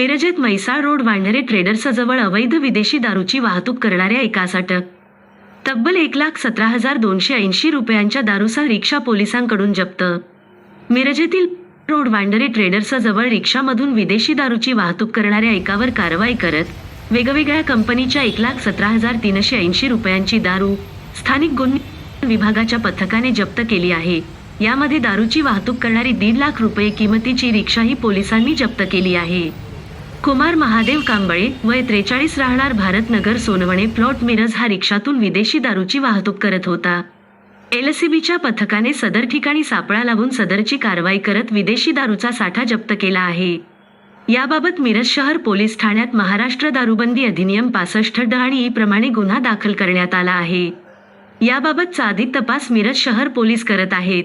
मिरजेत Mhaisal road Wandhare ट्रेडर्सजवळ अवैध विदेशी दारूची वाहतूक करणाऱ्या एकास अटक तब्बल एक लाख सतरा हजार दोनशे ऐंशी रुपयांच्या दारूसा रिक्षा पोलिसांकडून जप्त. मिरजेतील रोड वांडरे ट्रेडर्सजवळ रिक्षामधून विदेशी दारूची वाहतूक करणाऱ्या एकावर कारवाई करत वेगवेगळ्या कंपनीच्या एक लाख सतरा हजार तीनशे ऐंशी रुपयांची दारू स्थानिक गुन्हे विभागाच्या पथकाने जप्त केली आहे. यामध्ये दारूची वाहतूक करणारी दीड लाख रुपये किमतीची रिक्षाही पोलिसांनी जप्त केली आहे. कुमार महादेव कांबळे वय त्रेचाळीस राहणार भारतनगर सोनवणे प्लॉट मिरज हा रिक्षातून विदेशी दारूची वाहतूक करत होता. एलसीबीच्या पथकाने सदर ठिकाणी सापळा लावून सदरची कारवाई करत विदेशी दारूचा साठा जप्त केला आहे. याबाबत मिरज शहर पोलीस ठाण्यात महाराष्ट्र दारूबंदी अधिनियम पासष्ट ड आणि प्रमाणे गुन्हा दाखल करण्यात आला आहे. याबाबतचा अधिक तपास मिरज शहर पोलीस करत आहेत.